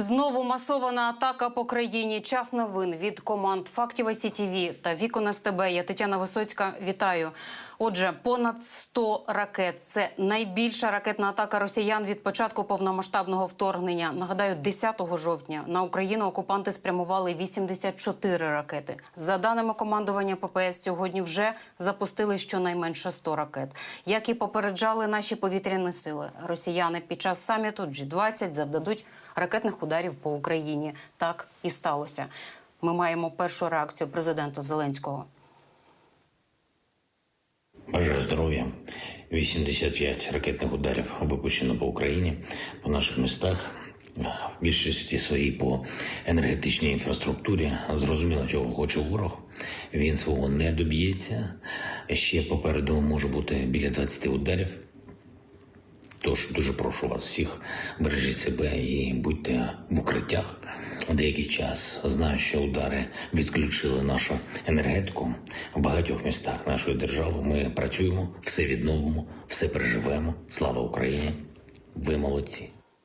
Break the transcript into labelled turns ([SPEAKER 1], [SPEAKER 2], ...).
[SPEAKER 1] Знову масована атака по країні. Час новин від команд Фактів СІТІВІ та Вікон СТБ. Я Тетяна Висоцька. Вітаю. Отже, понад 100 ракет. Це найбільша ракетна атака росіян від початку повномасштабного вторгнення. Нагадаю, 10 жовтня на Україну окупанти спрямували 84 ракети. За даними командування ППС, сьогодні вже запустили щонайменше 100 ракет. Як і попереджали наші повітряні сили, росіяни під час саміту G20 завдадуть ракетних ударів по Україні. Так і сталося. Ми маємо першу реакцію президента Зеленського.
[SPEAKER 2] Бажаю здоров'я. 85 ракетних ударів випущено по Україні, по наших містах, в більшості своїй по енергетичній інфраструктурі. Зрозуміло, чого хоче ворог. Він свого не доб'ється. Ще попереду може бути біля 20 ударів. Тож дуже прошу вас всіх, бережіть себе і будьте в укриттях. Деякий час знаю, що удари відключили нашу енергетику в багатьох містах нашої держави. Ми працюємо, все відновимо, все переживемо. Слава Україні! Ви молодці!